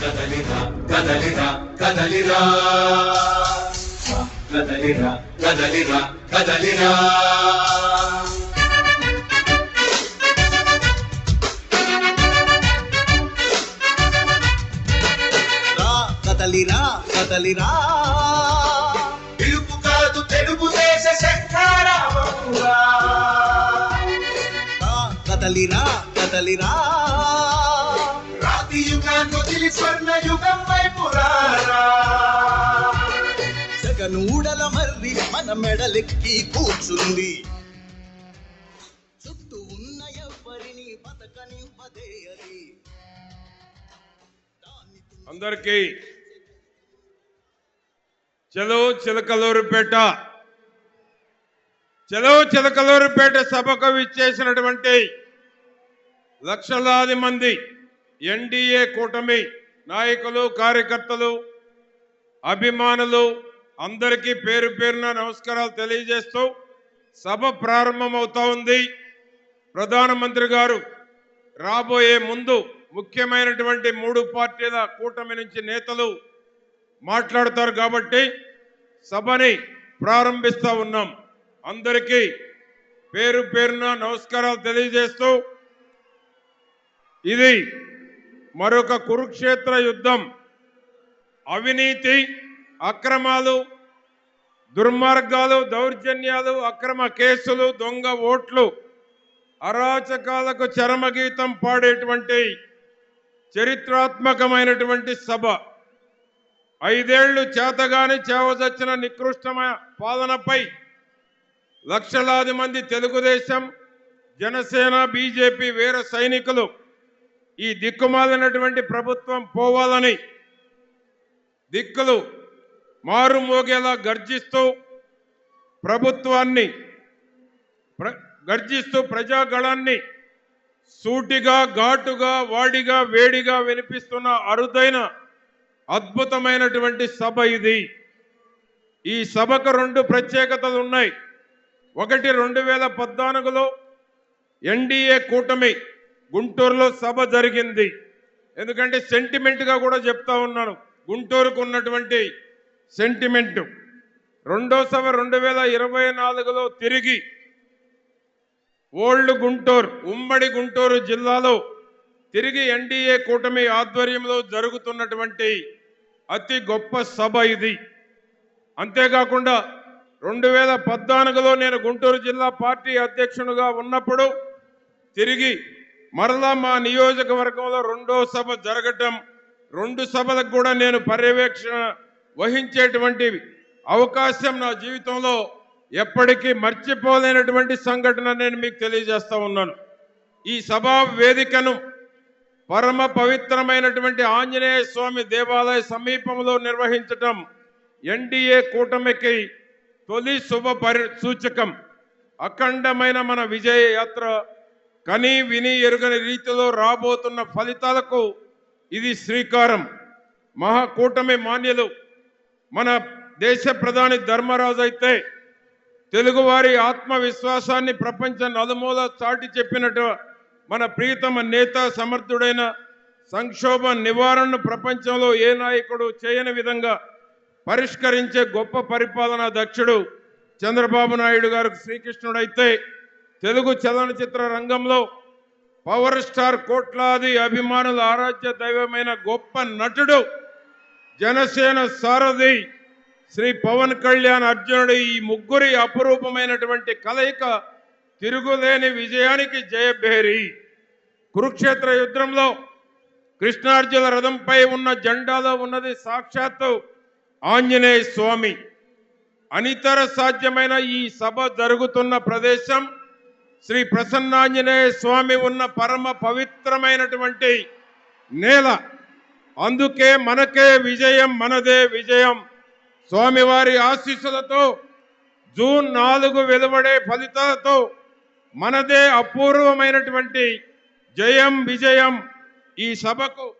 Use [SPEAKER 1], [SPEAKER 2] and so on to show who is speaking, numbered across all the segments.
[SPEAKER 1] కదలిరా కదలిరా కదలిరా. కదలిరా కదలిరా కదలిరా.
[SPEAKER 2] కదలిరా కదలిరా.
[SPEAKER 1] పిలుపు కాదు తెలుగు దేశ శంఖారావమురా
[SPEAKER 2] రా కదలిరా కదలిరా.
[SPEAKER 1] రాతి యుగాన్ని వదిలి స్వర్ణ యుగం వైపు
[SPEAKER 2] జగనూడల మర్రి మన మెడలెక్కి కూర్చుంది. చుట్టూ ఉన్న ఎవ్వరిని బతకనివ్వదే అది.
[SPEAKER 3] అందరికీ చలో చిలకలూరుపేట చలో చిలకలూరుపేట సభకు విచ్చేసినటువంటి లక్షలాది మంది ఎన్డీఏ కూటమి నాయకులు కార్యకర్తలు అభిమానులు అందరికీ పేరు పేరున నమస్కారాలు తెలియజేస్తూ సభ ప్రారంభమవుతా ఉంది. ప్రధానమంత్రి గారు రాబోయే ముందు ముఖ్యమైనటువంటి మూడు పార్టీల కూటమి నుంచి నేతలు మాట్లాడతారు కాబట్టి సభని ప్రారంభిస్తూ ఉన్నాం. అందరికీ పేరు పేరున నమస్కారాలు తెలియజేస్తూ ఇది మరొక కురుక్షేత్ర యుద్ధం. అవినీతి అక్రమాలు దుర్మార్గాలు దౌర్జన్యాలు అక్రమ కేసులు దొంగ ఓట్లు అరాచకాలకు చరమగీతం పాడేటువంటి చరిత్రాత్మకమైనటువంటి సభ. ఐదేళ్ళు చేతగాని చేవదచ్చిన నికృష్టమైన పాలనపై లక్షలాది మంది తెలుగుదేశం జనసేన బీజేపీ వీర సైనికులు ఈ దిక్కుమాలినటువంటి ప్రభుత్వం పోవాలని దిక్కులు మారుమోగేలా గర్జిస్తూ ప్రభుత్వాన్ని ప్ర- గర్జిస్తూ ప్రజాగళాన్ని సూటిగా ఘాటుగా వాడిగా వేడిగా వినిపిస్తున్న అరుదైన అద్భుతమైనటువంటి సభ ఇది. ఈ సభకు రెండు ప్రత్యేకతలు ఉన్నాయి. ఒకటి రెండు వేల పద్నాలుగులో ఎన్డీఏ కూటమి గుంటూరులో సభ జరిగింది. ఎందుకంటే సెంటిమెంట్గా కూడా చెప్తా ఉన్నాను. గుంటూరుకు ఉన్నటువంటి సెంటిమెంట్ రెండో సభ రెండు వేల ఇరవై నాలుగులో తిరిగి ఓల్డ్ గుంటూరు ఉమ్మడి గుంటూరు జిల్లాలో తిరిగి ఎన్డీఏ కూటమి ఆధ్వర్యంలో జరుగుతున్నటువంటి అతి గొప్ప సభ ఇది. అంతేకాకుండా రెండు వేల పద్నాలుగులో నేను గుంటూరు జిల్లా పార్టీ అధ్యక్షునిగా ఉన్నప్పుడు తిరిగి మరలా మా నియోజకవర్గంలో రెండో సభ జరగటం రెండు సభలకు కూడా నేను పర్యవేక్షణ వహించేటువంటి అవకాశం నా జీవితంలో ఎప్పటికీ మర్చిపోలేనటువంటి సంఘటన నేను మీకు తెలియజేస్తా ఉన్నాను. ఈ సభా వేదికను పరమ పవిత్రమైనటువంటి ఆంజనేయ స్వామి దేవాలయ సమీపంలో నిర్వహించటం ఎన్డీఏ కూటమికి తొలి శుభ పరి సూచకం. అఖండమైన మన విజయ యాత్ర కని విని ఎరుగని రీతిలో రాబోతున్న ఫలితాలకు ఇది శ్రీకారం. మహాకూటమి మాన్యులు మన దేశ ప్రధాని ధర్మరాజు అయితే తెలుగువారి ఆత్మవిశ్వాసాన్ని ప్రపంచ నలుమూల చాటి చెప్పినట్టు మన ప్రియతమ నేత సమర్థుడైన సంక్షోభ నివారణను ప్రపంచంలో ఏ నాయకుడు చేయని విధంగా పరిష్కరించే గొప్ప పరిపాలనా దక్షుడు చంద్రబాబు నాయుడు గారు శ్రీకృష్ణుడైతే తెలుగు చలనచిత్ర రంగంలో పవర్ స్టార్ కోట్లాది అభిమానుల ఆరాధ్య దైవమైన గొప్ప నటుడు జనసేన సారథి శ్రీ పవన్ కళ్యాణ్ అర్జునుడు ఈ ముగ్గురి అపురూపమైనటువంటి కలయిక తిరుగులేని విజయానికి జయభేరి. కురుక్షేత్ర యుద్ధంలో కృష్ణార్జున రథంపై ఉన్న జెండాలో ఉన్నది సాక్షాత్తు ఆంజనేయ స్వామి. అనితర సాధ్యమైన ఈ సభ జరుగుతున్న ప్రదేశం శ్రీ ప్రసన్నాంజనేయ స్వామి ఉన్న పరమ పవిత్రమైనటువంటి నేల. అందుకే మనకే విజయం మనదే విజయం. స్వామివారి ఆశీస్సులతో జూన్ నాలుగు వెలువడే ఫలితాలతో మనదే అపూర్వమైనటువంటి జయం విజయం ఈ సభకు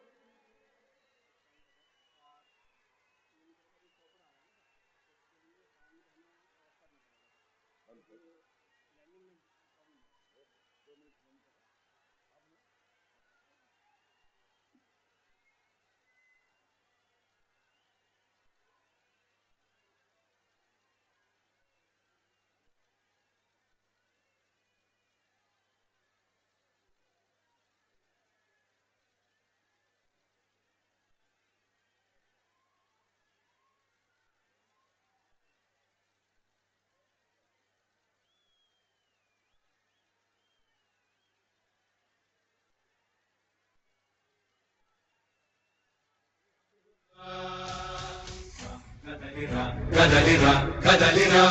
[SPEAKER 4] కదలిరా కదలిరా